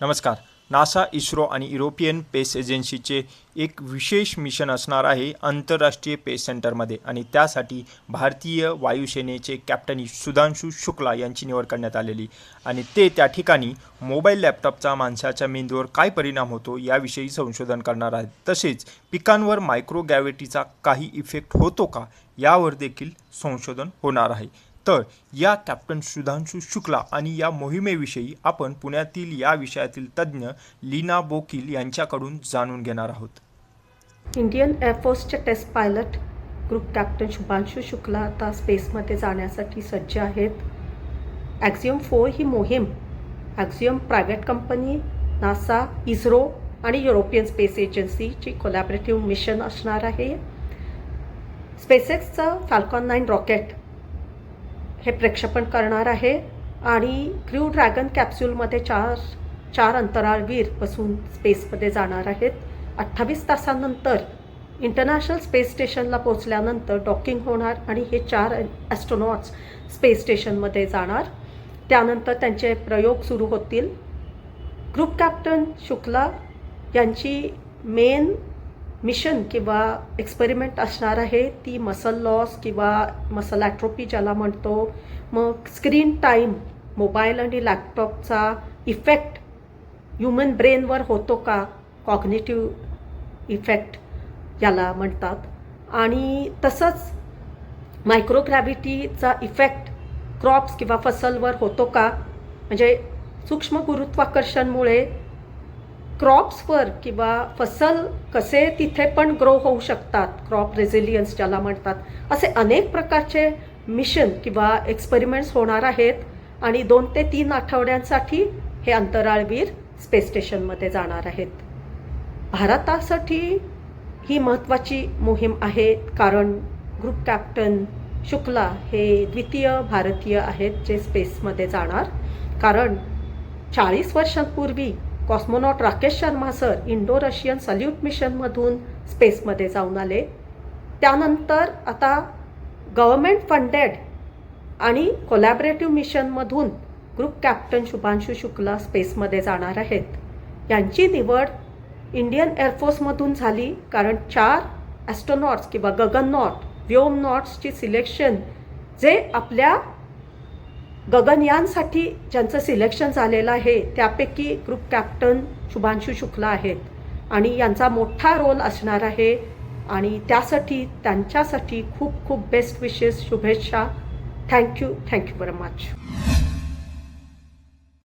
नमस्कार. नासा इस्रो आणि युरोपियन पेस एजन्सीचे एक विशेष मिशन असणार आहे आंतरराष्ट्रीय पेस सेंटरमध्ये आणि त्यासाठी भारतीय वायुसेनेचे कॅप्टन सुधांशू शुक्ला यांची निवड करण्यात आलेली. आणि ते त्या ठिकाणी मोबाईल लॅपटॉपचा माणसाच्या मेंदूवर काय परिणाम होतो याविषयी संशोधन करणार आहेत. तसेच पिकांवर मायक्रोगॅव्हिटीचा काही इफेक्ट होतो का यावर देखील संशोधन होणार आहे. तर या कॅप्टन सुधांशू शुक्ला आणि या मोहिमेविषयी आपण पुण्यातील या विषयातील तज्ज्ञ लीना बोकील यांच्याकडून जाणून घेणार आहोत. Indian एअरफोर्सचे test pilot group captain Shubhanshu Shukla आता स्पेसमध्ये जाण्यासाठी सज्ज आहेत. ॲक्झियम फोर ही मोहीम Axiom private company NASA ISRO आणि युरोपियन स्पेस एजन्सीची कोलॅबरेटिव्ह मिशन असणार आहे. स्पेसेक्सचं फॅल्कॉन नाईन रॉकेट हे प्रक्षेपण करणार आहे. आणि क्र्यू ड्रॅगन कॅप्सूलमध्ये चार चार अंतराळवीर बसून स्पेसमध्ये जाणार आहेत. अठ्ठावीस तासानंतर इंटरनॅशनल स्पेस स्टेशनला पोचल्यानंतर डॉकिंग होणार आणि हे चार ॲस्ट्रोनॉट्स स्पेस स्टेशनमध्ये जाणार. त्यानंतर त्यांचे प्रयोग सुरू होतील. ग्रुप कॅप्टन शुक्ला यांची मेन मिशन किंवा एक्सपेरिमेंट असणार आहे ती मसल लॉस किंवा मसल ॲट्रोपी ज्याला म्हणतो मग स्क्रीन टाईम मोबाईल आणि लॅपटॉपचा इफेक्ट ह्युमन ब्रेनवर होतो का? कॉग्नेटिव्ह इफेक्ट याला म्हणतात. आणि तसंच मायक्रोग्रॅव्हिटीचा इफेक्ट क्रॉप्स किंवा फसलवर होतो का? म्हणजे सूक्ष्म गुरुत्वाकर्षणमुळे क्रॉप्सवर किंवा फसल कसे तिथे पण ग्रो होऊ शकतात. क्रॉप रेझिलियन्स ज्याला म्हणतात. असे अनेक प्रकारचे मिशन किंवा एक्सपेरिमेंट्स होणार आहेत. आणि दोन ते तीन आठवड्यांसाठी हे अंतराळवीर स्पेस स्टेशनमध्ये जाणार आहेत. भारतासाठी ही महत्त्वाची मोहीम आहे. कारण ग्रुप कॅप्टन शुक्ला हे द्वितीय भारतीय आहेत जे स्पेसमध्ये जाणार. कारण चाळीस वर्षांपूर्वी cosmonaut Rakesh Sharma sir Indo Russian Salyut मिशनमधून स्पेसमध्ये जाऊन आले. त्यानंतर आता गव्हर्मेंट फंडेड आणि कोलॅबरेटिव्ह मिशनमधून ग्रुप कॅप्टन शुभांशु शुक्ला स्पेसमध्ये जाणार आहेत. यांची निवड इंडियन एअरफोर्समधून झाली कारण चार ॲस्ट्रोनॉट्स किंवा गगननॉट व्योमनॉट्सची सिलेक्शन जे आपल्या गगनयानसाठी ज्यांचं सिलेक्शन झालेलं आहे त्यापैकी ग्रुप कॅप्टन शुभांशू शुक्ला आहेत. आणि यांचा मोठा रोल असणार आहे. आणि त्यासाठी त्यांच्यासाठी खूप खूप बेस्ट विशेस शुभेच्छा. Thank you thank you very much